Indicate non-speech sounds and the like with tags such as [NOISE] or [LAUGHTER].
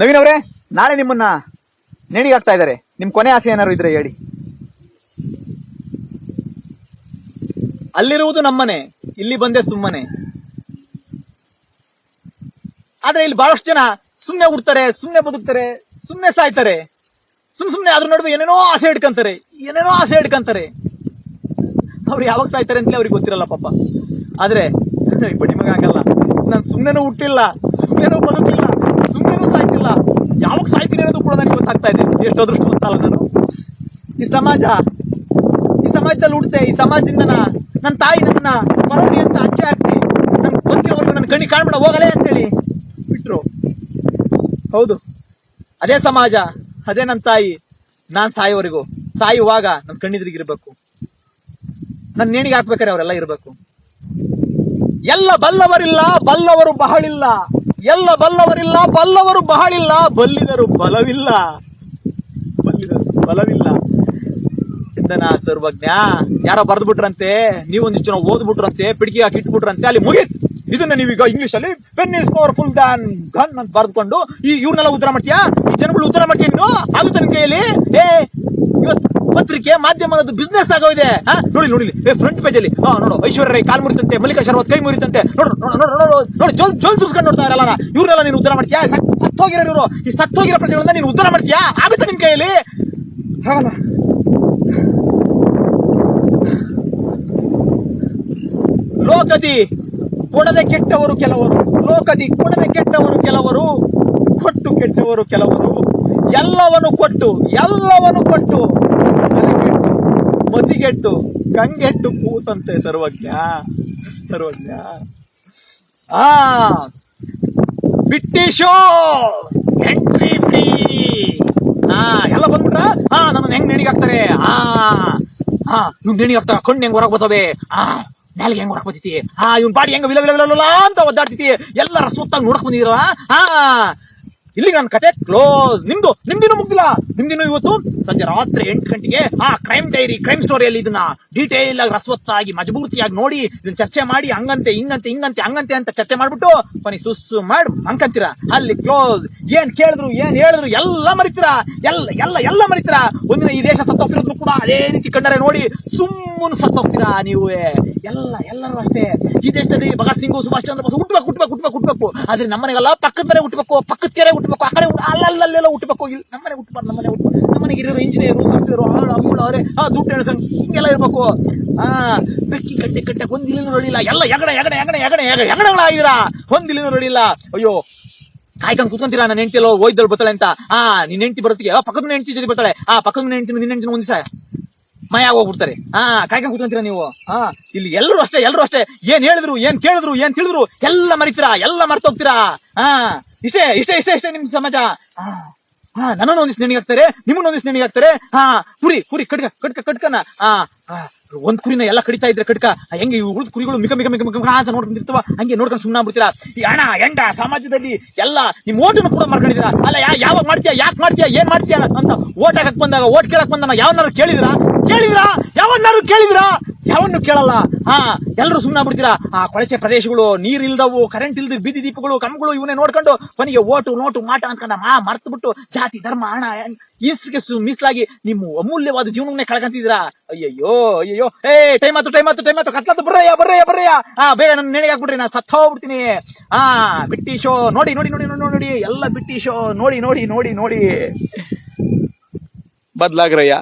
ನವೀನ್ ಅವರೇ, ನಾಳೆ ನಿಮ್ಮನ್ನ ನೇಣಿಗೆ ಆಗ್ತಾ ಇದ್ದಾರೆ. ನಿಮ್ ಕೊನೆ ಆಸೆ ಏನಾದ್ರು ಇದ್ರೆ ಹೇಳಿ. ಅಲ್ಲಿರುವುದು ನಮ್ಮನೆ, ಇಲ್ಲಿ ಬಂದೆ ಸುಮ್ಮನೆ. ಆದ್ರೆ ಇಲ್ಲಿ ಬಹಳಷ್ಟು ಜನ ಸುಮ್ನೆ ಹುಡ್ತಾರೆ, ಸುಮ್ನೆ ಬದುಕ್ತಾರೆ, ಸುಮ್ನೆ ಸಾಯ್ತಾರೆ. ಸುಮ್ ಸುಮ್ನೆ ಅದ್ರ ನಡುವೆ ಏನೇನೋ ಆಸೆ ಇಟ್ಕೊಂತಾರೆ ಏನೇನೋ ಆಸೆ ಇಟ್ಕೊಂತಾರೆ ಅವ್ರು ಯಾವಾಗ ಸಾಯ್ತಾರೆ ಅಂತಲೇ ಅವ್ರಿಗೆ ಗೊತ್ತಿರಲ್ಲ ಪಾಪ. ಆದ್ರೆ [LAUGHS] ಬಡ್ಡಿ ಮಗ ನಾನು ಸುಮ್ಮನೆ ಹುಟ್ಟಿಲ್ಲ ಸುಮ್ಮನೆ ಬದುಕಿಲ್ಲ. ಸುಮ್ಮನೆನೂ ಸಾಯ್ತಿಲ್ಲ. ಯಾವಾಗ ಸಾಯ್ತೀನಿ ಅನ್ನೋದು ಕೂಡ ನನಗೆ ಗೊತ್ತಾಗ್ತಾ ಇದೆ. ಎಷ್ಟು ಅದೃಷ್ಟವಂತಲ್ಲ ನಾನು. ಈ ಸಮಾಜ, ಈ ಸಮಾಜದಲ್ಲಿ ಹುಡ್ತೆ ಈ ಸಮಾಜದಿಂದ ನನ್ನ ತಾಯಿ ನನ್ನ ಪರವಾಗಿ ಅಂತ ಅಚ್ಚೆ ಹಾಕ್ತಿ ನನ್ನ ಗೊತ್ತಿರೋವರೆಗೂ ನನ್ನ ಕಣ್ಣಿ ಕಾಣ್ಬೇಡ, ಹೋಗಲೇ ಅಂತೇಳಿ ಬಿಟ್ಟರು ಹೌದು. ಅದೇ ಸಮಾಜ, ಅದೇ ನನ್ನ ತಾಯಿ, ನಾನು ಸಾಯೋವರೆಗೂ. ಸಾಯುವಾಗ ನನ್ನ ಕಣ್ಣಿದ್ರಿಗಿರ್ಬೇಕು ನನ್ನ ನೇಣಿಗೆ ಹಾಕ್ಬೇಕಾರೆ ಅವರೆಲ್ಲ ಇರಬೇಕು. ಎಲ್ಲ ಬಲ್ಲವರಿಲ್ಲ, ಬಲ್ಲವರು ಬಹಳಿಲ್ಲ. ಎಲ್ಲ ಬಲ್ಲವರಿಲ್ಲ, ಬಲ್ಲವರು ಬಹಳಿಲ್ಲ, ಬಲ್ಲಿದರು ಬಲವಿಲ್ಲ. ಬಲ್ಲಿದರು ಬಲವಿಲ್ಲ. ಇಂದನ ಸರ್ವಜ್ಞ, ಯಾರೋ ಬರೆದ್ಬಿಟ್ರಂತೆ? ನೀವೊಂದಿಷ್ಟು ಜನ ಓದ್ಬಿಟ್ರಂತೆ ಪಿಡಿಕೆ ಹಾಕಿ ಇಟ್ಬಿಟ್ರಂತೆ, ಅಲ್ಲಿ ಮುಗಿತ್. ಇದನ್ನ ನೀವೀಗ ಇಂಗ್ಲಿಷ್ ಅಲ್ಲಿ pen is powerful than gun ಅಂತ ಬರ್ದ್ಕೊಂಡು ಈ ಇವ್ರನ್ನೆಲ್ಲ ಉತ್ತರ ಮಾಡ್ತೀಯಾ? ಈ ಜನಗಳು ಉತ್ತರ ಮಾಡ್ತೀಯ ಇನ್ನು? ಆಗುತ್ತೆ ಕೈಯಲ್ಲಿ ಏ ಪತ್ರಿಕೆ ಅನ್ನೋದು ಬಿಸ್ನೆಸ್ ಆಗೋದಿದೆ ಹಾ? ನೋಡಿ ನೋಡಿ ಏ ಫ್ರಂಟ್ ಪೇಜ್ ಅಲ್ಲಿ. ನೋಡು ಐಶ್ವರ್ಯ ರೈ ಕಾಲ್ ಮುರಿತಂತೆ ಮಲ್ಲಿಕಾ ಶರ್ವತ್ ಕೈ ಮುರಿತಂತೆ. ನೋಡು ನೋಡು ಜೋಲ್ ಜೋಲ್ ಸುಸ್ಕೊಂಡು ನೋಡ್ತಾ ಇರಲ್ಲ ಇವ್ರೆಲ್ಲ ನೀನು ಉತ್ತರ ಮಾಡ್ತೀಯಾ? ಸತ್ತೋಗಿರೋ ಇವರು. ಈ ಸತ್ತೋಗಿರೋ ಪ್ರಜೆಗಳನ್ನ ನೀನು ಉತ್ತರ ಮಾಡ್ತೀಯಾ? ಆಗುತ್ತೆ ನಿನ್ ಕೈಯಲ್ಲಿ? ಆಗಲ್ಲ ಲೋಕದಿ ಕೊಡದೆ ಕೆಟ್ಟವರು ಕೆಲವರು. ಲೋಕದಿ ಕೊಡದೆ ಕೆಟ್ಟವರು ಕೆಲವರು. ಕೊಟ್ಟು ಕೆಟ್ಟವರು ಕೆಲವರು. ಎಲ್ಲವನ್ನು ಕೊಟ್ಟು ಎಲ್ಲವನ್ನು ಕೊಟ್ಟು. ಮದಿಗೆಟ್ಟು ಕಂಗೆಟ್ಟು ಕೂತಂತೆ ಸರ್ವಜ್ಞ ಸರ್ವಜ್ಞ. ಆ, ಬಿಟ್ಟಿಶೋ ಎಂಟ್ರಿ ಫ್ರೀ ಹಾ ಎಲ್ಲ ಬಂದ್ಬಿಟ್ರ? ಹಾ ನನ್ನ ಹೆಂಗ್ ನೆಣಿಗೆ ಹಾಕ್ತಾರೆ? ಹಾ ಹಾ ಇವ್ನು ನೆಣಿಗೆ ಹಾಕ್ತಾರ, ಕಣ್ಣು ಹೆಂಗ್ ಹೊರಗೆ ಬರ್ತವೆ? ಹಾ ನಾಲಿಗೆ ಹೆಂಗ್ ಹೊರಗೆ ಬರ್ತೈತಿ? ಹಾ ಇವ್ನ ಬಾಡಿ ಹೆಂಗ್ ವಿಲ ವಿಲ ವಿಲ ಅಂತ ಒದ್ದಾಡ್ತೈತಿ? ಎಲ್ಲರ ಸುತ್ತಾಗಿ ನೋಡಕ್ ಬಂದಿದ್ರ ಹಾ ಇಲ್ಲಿ ನನ್ನ ಕತೆ ಕ್ಲೋಸ್. ನಿಮ್ದು ನಿಮ್ದಿನೂ ಮುಗ್ದಿಲ್ಲ. ನಿಮ್ದಿನೂ ಇವತ್ತು ಸಂಜೆ ರಾತ್ರಿ ಎಂಟು ಗಂಟೆಗೆ ಆ ಕ್ರೈಮ್ ಡೈರಿ, ಕ್ರೈಮ್ ಸ್ಟೋರಿಯಲ್ಲಿ ಇದನ್ನ ಡೀಟೇಲ್ ಆಗಿ, ರಸವತ್ತಾಗಿ, ಮಜಬೂರ್ತಿಯಾಗಿ ನೋಡಿ, ಇದನ್ನ ಚರ್ಚೆ ಮಾಡಿ, ಹಂಗಂತೆ, ಹಿಂಗಂತೆ ಹಿಂಗಂತೆ, ಹಂಗಂತೆ ಅಂತ ಚರ್ಚೆ ಮಾಡ್ಬಿಟ್ಟು ಕೊನೆ ಸುಸ್ಸು ಮಾಡಿ, ಅಂಕಂತೀರ? ಅಲ್ಲಿ ಕ್ಲೋಸ್. ಏನ್ ಕೇಳಿದ್ರು, ಏನ್ ಹೇಳಿದ್ರು, ಎಲ್ಲ ಮರಿತೀರಾ? ಎಲ್ಲ ಎಲ್ಲ ಎಲ್ಲ ಮರಿತೀರಾ? ಒಂದಿನ ಈ ದೇಶ ಸತ್ತೋಗ್ತಿರೋದು ಕೂಡ ಅದೇ ರೀತಿ ಕಂಡರೆ ನೋಡಿ ಸುಮ್ಮನೆ ಸತ್ತೋಗ್ತೀರಾ ನೀವು? ಎಲ್ಲ, ಎಲ್ಲರೂ ಅಷ್ಟೇ. ಈ ದೇಶದಲ್ಲಿ ಭಗತ್ ಸಿಂಗ್, ಸುಭಾಷ್ ಚಂದ್ರ ಬೋಸ್ ಹುಟ್ಟಬೇಕು ಹುಟ್ಟಬೇಕು ಹುಟ್ಟಬೇಕು ಹುಟ್ಟಬೇಕು ಆದ್ರೆ ನಮ್ಮನೆಗೆಲ್ಲ ಪಕ್ಕದ ಮನೆ ಹುಟ್ಟಬೇಕು ಪಕ್ಕದ ಕೆರೆ ಹುಟ್ಟಬೇಕು. ಆ ಕಡೆ ಅಲ್ಲಲ್ಲೆಲ್ಲ ಹುಟ್ಟಬೇಕು. ಇಲ್ಲಿ ನಮ್ಮನೆ ಹುಟ್ಟಬಾರ್ದು ನಮ್ಮನೆ ಹುಟ್ಟು ನಮ್ಮನೆಗೆ ಇರೋರು ಇಂಜಿನಿಯರು ಸಾಫ್ಟ್ವೇರು ಆಳು ಅಮ್ಮಳು ಅವರೇ. ಆ, ದುಡ್ಡು ಎಣಸಂಗ್ ಹಿಂಗೆಲ್ಲ ಇರಬೇಕು. ಆ, ಬೆಕ್ಕಿ ಕಟ್ಟೆ ಕಟ್ಟೆ ಒಂದಿಲಿನೂ ನೋಡಿಲ್ಲ ಎಲ್ಲ ಎಗಡೆ ಎಗಡೆ ಎಗಡೆ ಎಗಡೆ ಎಗಡೆ ಎಗಡೆಗಳಾಗಿದ್ದೀರಾ ಒಂದಿಲಿನೂ ನೋಡಿಲ್ಲ ಅಯ್ಯೋ. ಕಾಯ್ಕೊಂಡು ಕೂತ್ಕೊಂತೀರಾ? ನನ್ನ ಹೆಂಡತಿ ಎಲ್ಲೋ ಹೋಯ್ದಳು ಬರ್ತಾಳೆ ಅಂತ. ಆ, ನಿನ್ನ ಹೆಂಡತಿ ಬರ್ತೀಯ ಆ, ಪಕ್ಕದ ಹೆಂಡತಿ ಜೊತೆ ಬರ್ತಾಳೆ ಆ, ಪಕ್ಕದ ಹೆಂಡತಿ ನಿನ್ನ ಹೆಂಡತಿ ಒಂದ್ ದಿವಸ ಮಯ ಹೋಗ್ಬಿಡ್ತಾರೆ ಹಾ ಕಾಯ್ಕೊಂಡು ಕೂತ್ಕೊಂತೀರಾ ನೀವು? ಹಾ ಇಲ್ಲಿ ಎಲ್ಲರೂ ಅಷ್ಟೇ ಎಲ್ಲರೂ ಅಷ್ಟೇ. ಏನ್ ಹೇಳಿದ್ರು, ಏನ್ ಕೇಳಿದ್ರು, ಏನ್ ತಿಳಿದ್ರು, ಎಲ್ಲ ಮರಿತೀರಾ, ಎಲ್ಲ ಮರ್ತೋಗ್ತೀರಾ ಹಾ ಇಷ್ಟೇ ಇಷ್ಟೇ ಇಷ್ಟೇ ಇಷ್ಟೇ ನಿಮ್ ಸಮಾಜ. ಹಾ ನನ್ನ ಒಂದಿಸ್ ನೆನಿಗೆ ಹಾಕ್ತಾರೆ ಒಂದಿಸ್ ನೆನಿಗೆ ಹಾಕ್ತಾರೆ ಹಾ ಕುರಿ ಕುರಿ ಕಡ್ಕ ಕಡ್ಕ ಕಡ್ಕನ ಹಾ ಒಂದ್ ಕುರಿನ ಎಲ್ಲ ಕಡಿತಾ ಇದ್ರೆ ಕಡ್ಕ ಹೆಂಗೆ ಉಳಿದ ಕುರಿಗಳು ಮಿಕ ಮಿಕ ಮಿಕ ಮಿಕ ಅಂತ ನೋಡ್ಕೊಂಡಿರ್ತಾವ ಹಂಗೆ ನೋಡ್ಕೊಂಡು ಸುಮ್ಮನೆ ಬಿಡ್ತೀರಾ ಈ ಹಣ ಎಂಡ ಸಮಾಜದಲ್ಲಿ ಎಲ್ಲ ನಿಮ್ ಓಟನ್ನು ಕೂಡ ಮಾಡ್ಕೊಂಡಿದ್ದೀರಾ? ಅಲ್ಲ ಯಾವಾಗ ಮಾಡ್ತೀಯಾ, ಯಾಕೆ ಮಾಡ್ತೀಯಾ, ಏನ್ ಮಾಡ್ತೀಯಾ ಅಂತ ಓಟ್ ಹಾಕಕ್ ಬಂದಾಗ, ಓಟ್ ಕೇಳಕ್ ಬಂದಾಗ ಯಾವ್ದಾರು ಕೇಳಿದ್ರಾ ಕೇಳಿದ್ರಾ? ಯಾವನ್ನಾರು ಕೇಳಿದ್ರಾ? ಯಾವನ್ನು ಕೇಳಲ್ಲ. ಹಾ ಎಲ್ಲರೂ ಸುಮ್ಮನೆ ಬಿಡ್ತೀರಾ ಆ, ಕೊಳಚೆ ಪ್ರದೇಶಗಳು ನೀರ್ ಇಲ್ದವು ಕರೆಂಟ್ ಇಲ್ದ ಬೀದಿ ದೀಪಗಳು, ಕಂಬಗಳು ಇವನ್ನೇ ನೋಡ್ಕೊಂಡು ಕೊನೆಗೆ ಓಟು ನೋಟು ಮಾಟ ಅನ್ಕೊಂಡ ಮಾ ಮರ್ತು ಬಿಟ್ಟು ಜಾತಿ, ಧರ್ಮ, ಹಣ ಈಸ್ಗೆ ಮೀಸಲಾಗಿ ನಿಮ್ಮ ಅಮೂಲ್ಯವಾದ ಜೀವನವನ್ನೇ ಕಳ್ಕೊಂತಿದ್ದೀರಾ? ಅಯ್ಯಯ್ಯೋ ಅಯ್ಯಯ್ಯೋ. ಏ, ಟೈಮ್ ಆತು ಟೈಮ್ ಆತು ಟೈಮ್ ಆತು ಕತ್ಲತ್ತು ಬರ್ರಯ್ಯ ಬರ್ರಯ್ಯ ಬರ್ರಯ್ಯ. ಹಾ ಬೇಗ ನನ್ನ ನೆನೆಗೆ ಹಾಕ್ಬಿಡ್ರಿ, ನಾ ಸತ್ತ ಹೋಗ್ಬಿಡ್ತೀನಿ. ಹಾ ಬಿಟ್ಟಿ ಶೋ, ನೋಡಿ ನೋಡಿ ನೋಡಿ ನೋಡಿ ನೋಡಿ, ಎಲ್ಲ ಬಿಟ್ಟಿ ಶೋ, ನೋಡಿ ನೋಡಿ ನೋಡಿ ನೋಡಿ. ಬದ್ಲಾಗ್ರಯ್ಯ.